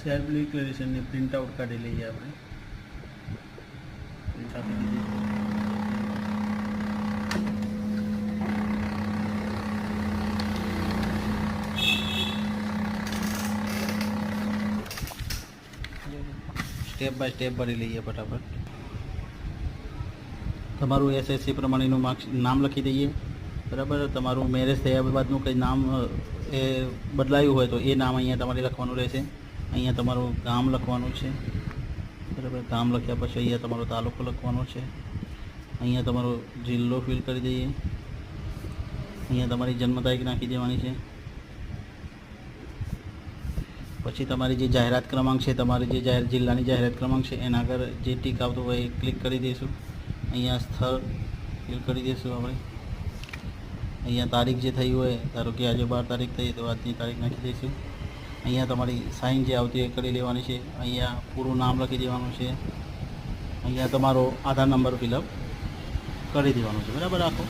Self ડિક્લેરેશનની print out કાઢી લઈએ આપણે. પ્રિન્ટ આપી સ્ટેપ બાય સ્ટેપ ભરી લઈએ ફટાફટ. તમારું એસએસસી પ્રમાણેનું માર્ક્સ નામ લખી દઈએ. બરાબર? તમારું મેરેજ થયા બાદનું કંઈ નામ એ બદલાયું હોય તો એ નામ અહીંયા તમારે લખવાનું રહેશે. અહીંયા તમારું ગામ લખવાનું છે. બરાબર? ગામ લખ્યા પછી અહીંયા તમારો તાલુકો લખવાનો છે. અહીંયા તમારો જિલ્લો ફિલ કરી દઈએ. અહીંયા તમારી જન્મ તારીખ નાખી દેવાની છે. પછી તમારી જે જાહેરાત ક્રમાંક છે, તમારી જે જાહેર, જિલ્લાની જાહેરાત ક્રમાંક છે, એના આગળ જે ટીક આવતું હોય એ ક્લિક કરી દઈશું અહીંયા સ્થળ ફિલ કરી દઈશું આપણે. અહીંયા તારીખ જે થઈ હોય, ધારો કે આજે બાર તારીખ થઈ, તો આજની તારીખ નાખી દઈશું. અહીંયા તમારી સાઇન જે આવતી એ કરી લેવાની છે. અહીંયા પૂરું નામ લખી દેવાનું છે. અહીંયા તમારો આધાર નંબર ફિલઅપ કરી દેવાનો છે. બરાબર આખો